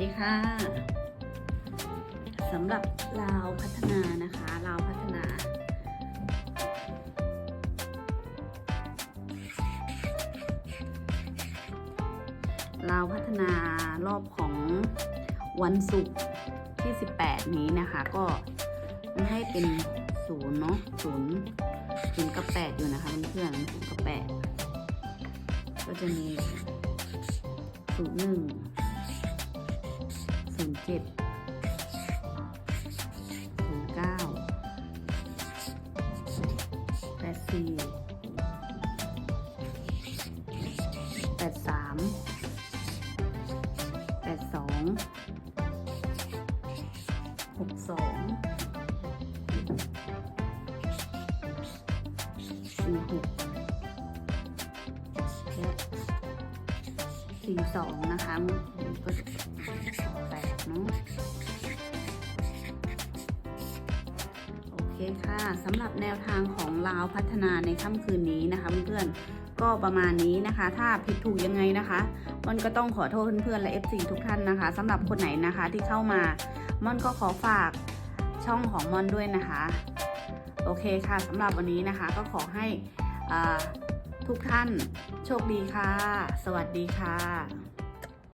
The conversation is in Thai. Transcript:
สดีค่ะสำหรับลาวพัฒนานะคะลาวพัฒนาลาวพัฒนารอบของวันศุกร์ที่ 18 นี้นะคะ ก็ให้เป็นศูนย์เนาะศูนย์ศูนย์กับแปดอยู่นะคะเพื่อนๆศูนย์กับแปดก็จะมีศูนย์หนึ่ง นย์เจ็ดศูนย์เก้าแปดสี่แปดสามแปดสองหกสองสี่หกและสี่สองนะคะมันก็ เคค่ะสำหรับแนวทางของลาวพัฒนาในค่ำคืนนี้นะคะเพื่อนๆก็ประมาณนี้นะคะ ถ้าผิดถูกยังไงนะคะม่อนก็ต้องขอโทษเพื่อนๆและ FC ทุกท่านนะคะสำหรับคนไหนนะคะที่เข้ามาม่อนก็ขอฝากช่องของม่อนด้วยนะคะ โอเคค่ะสำหรับวันนี้นะคะก็ขอให้อ่าทุกท่านโชคดีค่ะ สวัสดีค่ะ